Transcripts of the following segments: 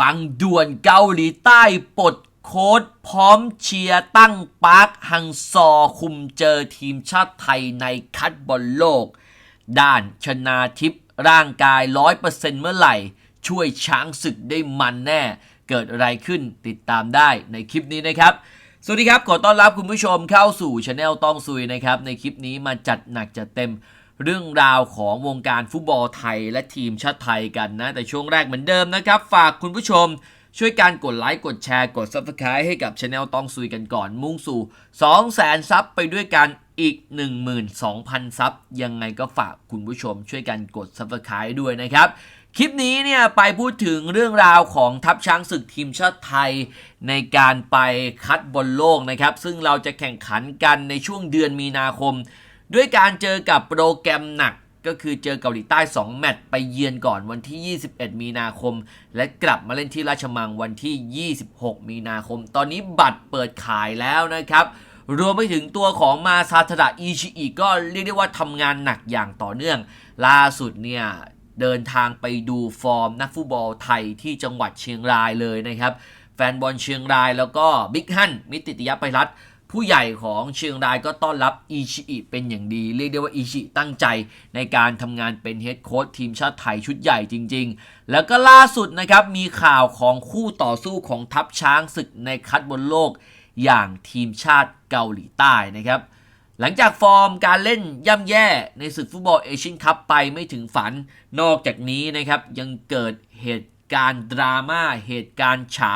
ฟังด่วนเกาหลีใต้ปลดโค้ดพร้อมเชียร์ตั้งปาร์คฮังซอคุมเจอทีมชาติไทยในคัดบอลโลก ด้านชนาทิพย์ร่างกาย 100%เมื่อไหร่ ช่วยช้างศึกได้มันแน่ เกิดอะไรขึ้นติดตามได้ในคลิปนี้นะครับ สวัสดีครับ ขอต้อนรับคุณผู้ชมเข้าสู่ช anel ต้องซุยนะครับ ในคลิปนี้มาจัดหนักจัดเต็ม เรื่องราวของวงการฟุตบอลไทยและทีมชาติไทยกันนะ แต่ช่วงแรกเหมือนเดิมนะครับ ฝากคุณผู้ชมช่วยการกดไลค์ กดแชร์ กด Subscribe ให้กับช anel ต้องซุยกันก่อนมุ่งสู่ 200,000 ซับไปด้วยกันอีก 12,000 ซับยังไงก็ฝากคุณผู้ชมช่วยกันกด Subscribe ด้วยนะครับ คลิปนี้เนี่ยไปพูดถึงเรื่องราวของทัพช้างศึกทีมชาติไทย ในการไปคัดบอลโลกนะครับ ซึ่งเราจะแข่งขันกันในช่วงเดือนมีนาคม ด้วยการเจอกับโปรแกรมหนักก็คือเจอเกาหลีใต้ 2 แมตช์ไปเยือนก่อนวันที่ 21 มีนาคม และกลับมาเล่นที่ราชมังวันที่ 26 มีนาคม ตอนนี้บัตรเปิดขายแล้วนะครับ รวมไปถึงตัวของมาซาทดะอิชิอิก็เรียกได้ว่าทำงานหนักอย่างต่อเนื่อง ล่าสุดเนี่ยเดินทางไปดูฟอร์มนักฟุตบอลไทยที่จังหวัดเชียงรายเลยนะครับ แฟนบอลเชียงรายแล้วก็บิ๊กฮันมิติติยไปรัตน์ ผู้ใหญ่ของเชียงรายก็ต้อนรับอิชิอิเป็นอย่างดี เรียกได้ว่าอิชิตั้งใจในการทำงานเป็นเฮดโค้ชทีมชาติไทยชุดใหญ่จริง ๆ แล้วก็ล่าสุดนะครับมีข่าวของคู่ต่อสู้ของทัพช้างศึกในคัดบนโลก อย่างทีมชาติเกาหลีใต้นะครับหลังจากฟอร์มการเล่นย่ำแย่ในศึกฟุตบอลเอเชียนคัพไปไม่ถึงฝันนอกจากนี้นะครับยังเกิดเหตุการณ์ดราม่าเหตุการณ์เฉา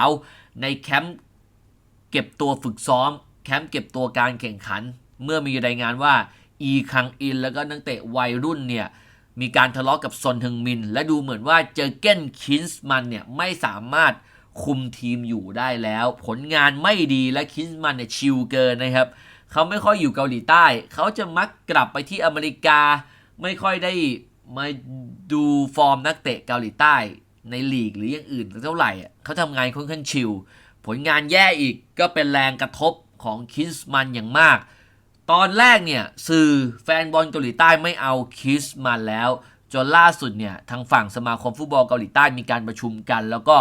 ในแคมป์เก็บตัวฝึกซ้อม แคมป์เก็บตัวการแข่งขัน เมื่อมีรายงานว่าอีคังอิน แล้วก็นักเตะวัยรุ่นเนี่ยมีการทะเลาะกับซอนฮึงมิน และดูเหมือนว่าเจอเก้นคินส์มันเนี่ยไม่สามารถคุมทีมอยู่ได้แล้ว ผลงานไม่ดีและคินส์มันเนี่ยชิลเกินนะครับ เขาไม่ค่อยอยู่เกาหลีใต้ เขาจะมักกลับไปที่อเมริกา ไม่ค่อยได้มาดูฟอร์มนักเตะเกาหลีใต้ ในลีกหรืออย่างอื่นเท่าไหร่ เขาทำงานค่อนข้างชิลผลงานแย่อีกก็เป็นแรงกระทบ ของคิสมันอย่างมาก ตอนแรกเนี่ยสื่อแฟนบอลเกาหลีใต้ไม่เอาคิสมันแล้วจนล่าสุดเนี่ยทางฝั่งสมาคมฟุตบอลเกาหลีใต้มีการประชุมกัน แล้วก็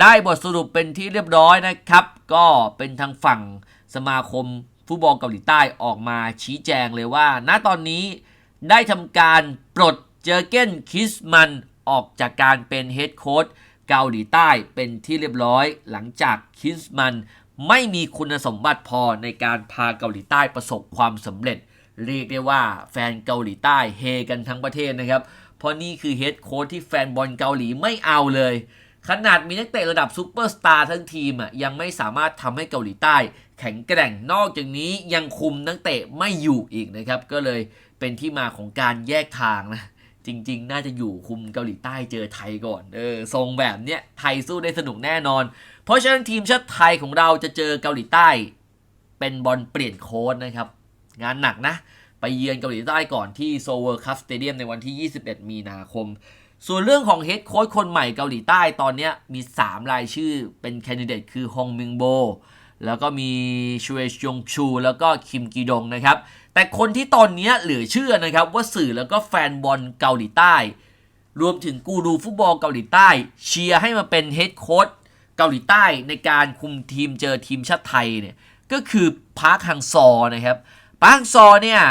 ได้บทสรุปเป็นที่เรียบร้อยนะครับ ก็เป็นทางฝั่งสมาคมฟุตบอลเกาหลีใต้ออกมาชี้แจงเลยว่า ณตอนนี้ได้ทำการปลดเจอเก้นคิสมันออกจากการเป็นเฮดโค้ชเกาหลีใต้เป็นที่เรียบร้อย หลังจากคิสมัน ไม่มีคุณสมบัติพอในการพาเกาหลีใต้ประสบความสำเร็จ เรียกได้ว่าแฟนเกาหลีใต้เฮกันทั้งประเทศนะครับ เพราะนี่คือเฮดโค้ชที่แฟนบอลเกาหลีไม่เอาเลย ขนาดมีนักเตะระดับซูเปอร์สตาร์ทั้งทีมอะยังไม่สามารถทำให้เกาหลีใต้ แข็งแกร่งนอกจากนี้ยังคุมนักเตะไม่อยู่อีกนะครับ ก็เลยเป็นที่มาของการแยกทางนะ จริง ๆ น่าจะอยู่คุมเกาหลีใต้เจอไทยก่อน เออ ทรงแบบเนี้ย ไทยสู้ได้สนุกแน่นอน เพราะฉะนั้นทีมชาติไทยของเราจะเจอเกาหลีใต้ เป็นบอลเปลี่ยนโค้ดนะครับ งานหนักนะ ไปเยือนเกาหลีใต้ก่อนที่โซเวอร์คัพสเตเดียมในวันที่ 21 มีนาคม ส่วนเรื่องของเฮดโค้ชคนใหม่เกาหลีใต้ตอนเนี้ยมี 3 รายชื่อเป็นแคนดิเดตคือฮงมิงโบ แล้วก็มีชูเอชยงชู แล้วก็คิมกีดงนะครับ แต่คนที่ตอนนี้เหลือเชื่อนะครับว่าสื่อแล้วก็แฟนบอลเกาหลีใต้ รวมถึงกูรูฟุตบอลเกาหลีใต้ เชียร์ให้มาเป็นเฮดโค้ชเกาหลีใต้ในการคุมทีมเจอทีมชาติไทยเนี่ยก็คือพาร์คฮังซอนะครับพาร์คฮังซอเนี่ย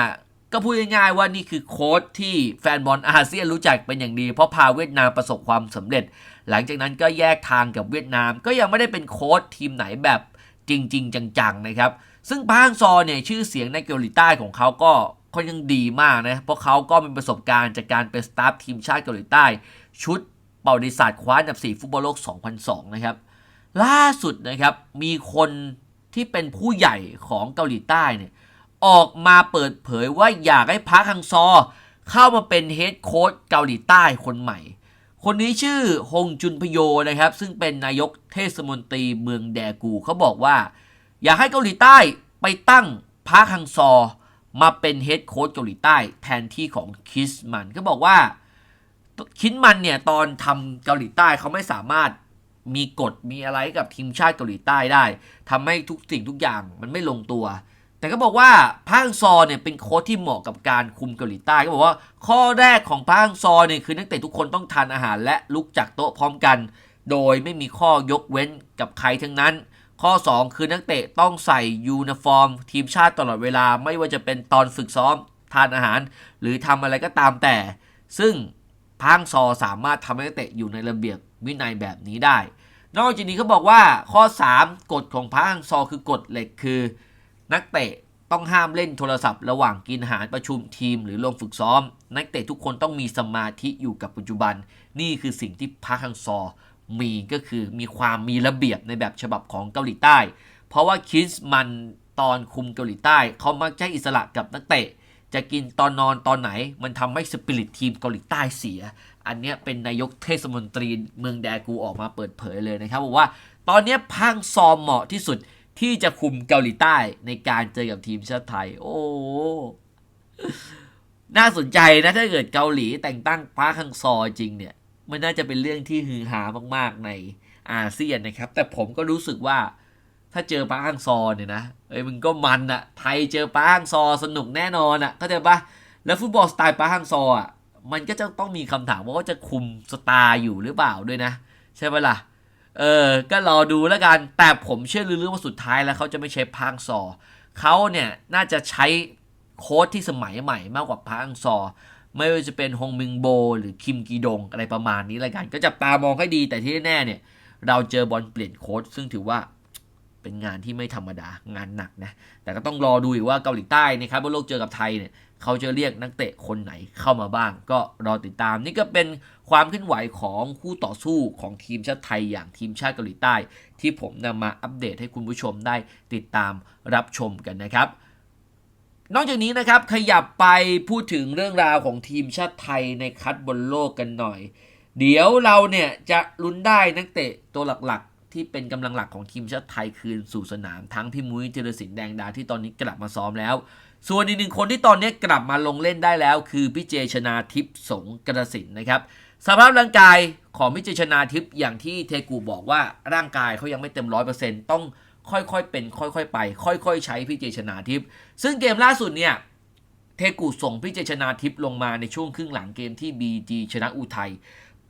ก็พูดง่ายๆว่านี่คือโค้ชที่แฟนบอลอาเซียนรู้จักเป็นอย่างดี เพราะพาเวียดนามประสบความสำเร็จ หลังจากนั้นก็แยกทางกับเวียดนาม ก็ยังไม่ได้เป็นโค้ชทีมไหนแบบจริง ๆ จังๆนะครับ ซึ่งพาร์คฮังซอเนี่ยชื่อเสียงในเกาหลีใต้ของเขาก็ค่อนข้างดีมากนะ เพราะเขาก็มีประสบการณ์จากการเป็นสตาฟทีมชาติเกาหลีใต้ ชุดเประวัติศาสตร์คว้าอันดับ 4 ฟุตบอลโลก 2002 นะครับ ล่าสุดนะครับมีคนที่เป็นผู้ใหญ่ของเกาหลีใต้เนี่ยออกมาเปิดเผยว่าอยากให้พาร์คฮังซอ เข้ามาเป็นเฮดโค้ชเกาหลีใต้คนใหม่ คนนี้ชื่อฮงจุนพโยนะครับ ซึ่งเป็นนายกเทศมนตรีเมืองแดกูเขาบอกว่า อยากให้เกาหลีใต้ไปตั้งพาร์คฮังซอ มาเป็นเฮดโค้ชเกาหลีใต้แทนที่ของคิสมันก็บอกว่าคิดมันเนี่ยตอนทำเกาหลีใต้เขาไม่สามารถมีกฎมีอะไรกับทีมชาติเกาหลีใต้ได้ทำให้ทุกสิ่งทุกอย่างมันไม่ลงตัว แต่ก็บอกว่าพาฮังซอเนี่ยเป็นโค้ชที่เหมาะกับการคุมเกาหลีใต้ก็บอกว่า ข้อแรกของพาฮังซอเนี่ยคือนักเตะทุกคนต้องทานอาหารและลุกจากโต๊ะพร้อมกัน โดยไม่มีข้อยกเว้นกับใครทั้งนั้น ข้อ 2 คือนักเตะต้องใส่ยูนิฟอร์ม ทีมชาติตลอดเวลาไม่ว่าจะเป็นตอนฝึกซ้อม ทานอาหาร หรือทำอะไรก็ตามแต่ ซึ่งพังซอสามารถทำให้นักเตะอยู่ในระเบียบวินัยแบบนี้ได้ นอกจากนี้เขาบอกว่าข้อ 3 กฎของพังซอคือกฎเหล็กคือ นักเตะต้องห้ามเล่นโทรศัพท์ระหว่างกินอาหารประชุมทีมหรือลงฝึกซ้อม นักเตะทุกคนต้องมีสมาธิอยู่กับปัจจุบัน นี่คือสิ่งที่พักฮังซอ มีก็คือมีความมีระเบียบในแบบฉบับของเกาหลีใต้ เพราะว่าคิสมันตอนคุมเกาหลีใต้เขามักให้อิสระกับนักเตะ จะกินตอนนอนตอนไหน มันทำให้สปิริตทีมเกาหลีใต้เสีย อันนี้เป็นนายกเทศมนตรีเมืองแดกูออกมาเปิดเผยเลยนะครับบอกว่าตอนนี้พังซอมเหมาะที่สุดที่จะคุมเกาหลีใต้ในการเจอกับทีมชาติไทย โอ้น่าสนใจนะถ้าเกิดเกาหลีแต่งตั้งพาร์คฮังซอจริงเนี่ย มันน่าจะเป็นเรื่องที่ฮือฮามาก ๆ ในอาเซียนนะครับ แต่ผมก็รู้สึกว่าถ้าเจอปางซอเนี่ยนะเอ้ยมึงก็มันอะไทยเจอปางซอสนุกแน่นอนอะเข้าใจปะแล้วฟุตบอลสไตล์ปางซออะมันก็จะต้องมีคำถามว่าจะคุมสตาร์อยู่หรือเปล่าด้วยนะ ใช่ไหมล่ะเออ ก็รอดูแล้วกัน แต่ผมเชื่อลือๆว่าสุดท้ายแล้วเขาจะไม่ใช้พาร์คซอเขาเนี่ยน่าจะใช้โค้ชที่สมัยใหม่มากกว่าพาร์คซอ ไม่ว่าจะเป็นฮงมิงโบ หรือคิมกีดงอะไรประมาณนี้ล้วกัน ก็จับตามองให้ดีแต่ที่แน่เนี่ย เราเจอบอลเปลี่ยนโค้ชซึ่งถือว่าเป็นงานที่ไม่ธรรมดางานหนักนะ แต่ก็ต้องรอดูอีกว่าเกาหลีใต้นะครับบนโลกเจอกับไทยเนี่ยเขาจะเรียกนักเตะคนไหนเข้ามาบ้าง ก็รอติดตาม นี่ก็เป็นความเคลื่อนไหวของคู่ต่อสู้ของทีมชาติไทยอย่างทีมชาติเกาหลีใต้ ที่ผมนำมาอัปเดตให้คุณผู้ชมได้ติดตามรับชมกันนะครับ นอกจากนี้นะครับขยับไปพูดถึงเรื่องราวของทีมชาติไทยในคัดบอลโลกกันหน่อย เดี๋ยวเราเนี่ยจะลุ้นได้นักเตะตัวหลักๆ ที่เป็นกำลังหลักของทีมชาติไทยคืนสู่สนาม ทั้งพี่มุ้ยเจริญสินแดงดาที่ตอนนี้กลับมาซ้อมแล้ว ส่วนอีกหนึ่งคนที่ตอนนี้กลับมาลงเล่นได้แล้ว คือพี่เจชนาทิพย์สงกระสินนะครับสภาพร่างกายของพี่เจชนาทิพย์อย่างที่เทกูบอกว่าร่างกายเขายังไม่เต็มร้อยเปอร์เซ็นต์ต้อง ค่อยๆเป็น ค่อยๆไป ค่อยๆ ใช้พี่เจชนาทิพย์ซึ่งเกมล่าสุดเนี่ยเทกูส่งพี่เจชนาทิพย์ลงมาในช่วงครึ่งหลังเกมที่ BG ชนะอุทัย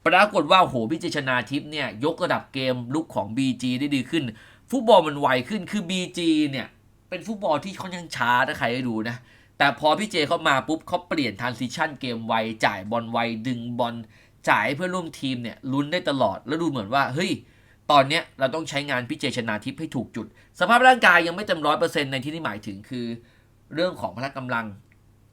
ปรากฏว่าโหพี่เจชนาทิพย์เนี่ยยกระดับเกมลุกของ BG ได้ดีขึ้น ฟุตบอลมันไวขึ้นคือ BG เนี่ยเป็นฟุตบอลที่ค่อนข้างช้าถ้าใครได้ดูนะแต่พอพี่เจเข้ามาปุ๊บเขาเปลี่ยนท r นซิชันเกมไวจ่ายบอลไวดึงบอลจ่ายเพื่อร่วมทีมเนี่ยลุ้นได้ตลอดแล้วดูเหมือนว่าเฮ้ย ตอนเนี้ยเราต้องใช้งานพี่เจชนาทิพย์ให้ถูกจุด สภาพร่างกายยังไม่เต็มร้อยเปอร์เซ็นต์ในที่นี่หมายถึงคือ เรื่องของพละกำลัง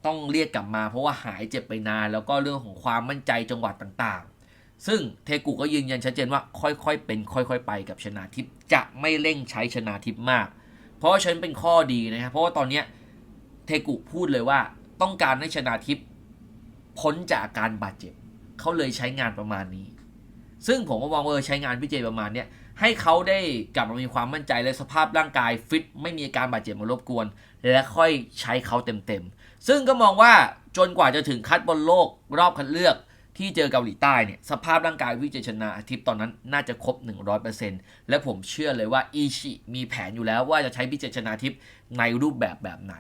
ต้องเรียกกลับมา เพราะว่าหายเจ็บไปนาน แล้วก็เรื่องของความมั่นใจจังหวัดต่างๆ ซึ่งเทกุก็ยืนยันชัดเจนว่าค่อยๆ เป็นค่อย ๆ ไปกับชนาทิพย์จะไม่เร่งใช้ชนาทิพย์มาก เพราะฉันเป็นข้อดีนะครับเพราะว่าตอนเนี้ยเทกุพูดเลยว่าต้องการให้ชนาทิพย์พ้นจากอาการบาดเจ็บเขาเลยใช้งานประมาณนี้ ซึ่งผมก็มองว่าใช้งานพี่เจประมาณเนี้ยให้เขาได้กลับมามีความมั่นใจและสภาพร่างกายฟิตไม่มีอาการบาดเจ็บมารบกวน และค่อยใช้เขาเต็มๆ ซึ่งก็มองว่าจนกว่าจะถึงคัดบอลโลกรอบคัดเลือกที่เจอเกาหลีใต้เนี่ยสภาพร่างกายวิเจชนาอาทิตย์ตอนนั้นน่าจะครบ 100%และผมเชื่อเลยว่าอีชิมีแผนอยู่แล้วว่าจะใช้วิเจชนาทิพย์ในรูปแบบแบบไหน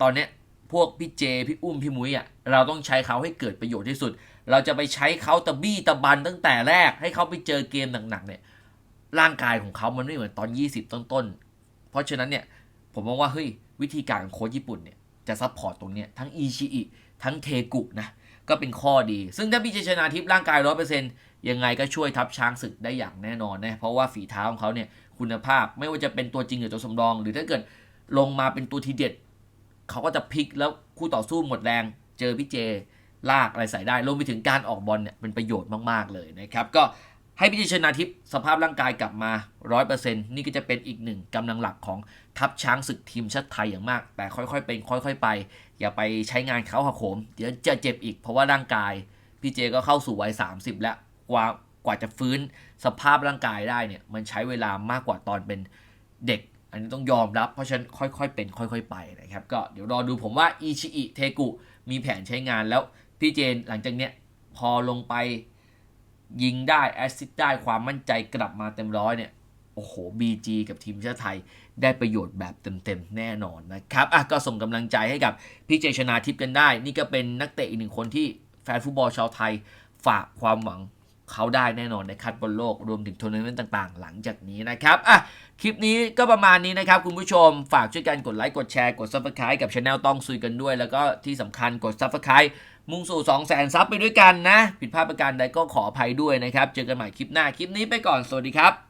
ตอนนี้ พวกพี่เจ พี่อุ้ม พี่มุ้ยอะ เราต้องใช้เขาให้เกิดประโยชน์ที่สุด เราจะไปใช้เขาตะบี้ตะบันตั้งแต่แรก ให้เขาไปเจอเกมหนักๆเนี่ย ร่างกายของเขามันไม่เหมือนตอน 20 ต้นๆ เพราะฉะนั้นเนี่ย ผมมองว่าเฮ้ยวิธีการของโค้ชญี่ปุ่นเนี่ยจะซัพพอร์ตตรงเนี้ยทั้งอีชิอิทั้งเทกุนะ ก็เป็นข้อดี ซึ่งถ้าพี่เจชนาทิพย์ร่างกายร้อยเปอร์เซ็นต์ยังไงก็ช่วยทัพช้างศึกได้อย่างแน่นอนนะ เพราะว่าฝีเท้าของเขาเนี่ยคุณภาพไม่ว่าจะเป็นตัวจริงหรือตัวสำรอง หรือถ้าเกิดลงมาเป็นตัวทีเด็ด เขาก็จะพลิกแล้วคู่ต่อสู้หมดแรง เจอพี่เจ ลากอะไรใส่ได้รวมไปถึงการออกบอลเนี่ยเป็นประโยชน์มาก ๆ เลยนะครับ ก็ให้พิจิชนาทิพย์สภาพร่างกายกลับมา 100%นี่ก็จะเป็นอีกหนึ่งกำลังหลักของทัพช้างศึกทีมชาติไทยอย่างมาก แต่ค่อยๆ เป็นค่อย ๆ ไป อย่าไปใช้งานเขาหักโหม เดี๋ยวจะเจ็บอีกเพราะว่าร่างกาย พี่เจก็เข้าสู่วัย 30 แล้วกว่ากว่าจะฟื้นสภาพร่างกายได้เนี่ยมันใช้เวลามากกว่าตอนเป็นเด็ก อันนี้ต้องยอมรับเพราะฉะนั้นค่อยๆเป็นค่อย ๆ ไปนะครับ ก็เดี๋ยวรอดูผมว่าอิชิอิเทกุมีแผนใช้งานแล้วพี่เจนหลังจากเนี้ยพอลงไปยิงได้แอสซิสได้ความมั่นใจกลับมาเต็มร้อยเนี่ยโอ้โห BG กับทีมชาติไทยได้ประโยชน์แบบเต็มๆ แน่นอนนะครับอะก็ส่งกำลังใจให้กับพี่เจชนาทิพย์กันได้ นี่ก็เป็นนักเตะอีกหนึ่งคนที่แฟนฟุตบอลชาวไทยฝากความหวัง เขาได้แน่นอนในคัดบอลโลกรวมถึงทัวร์นาเมนต์ต่างๆ หลังจากนี้นะครับอะคลิปนี้ก็ประมาณนี้นะครับ คุณผู้ชมฝากช่วยกันกดไลค์กดแชร์กดซับสไคร b e กับช anel ต้องซุยกันด้วย แล้วก็ที่สำคัญกดซับสไคร b e มุ่งสู่ 2 0 0แสนซับไปด้วยกันนะ ผิดพลาดประการใดก็ขออภัยด้วยนะครับ เจอกันใหม่คลิปหน้าคลิปนี้ไปก่อนสวัสดีครับ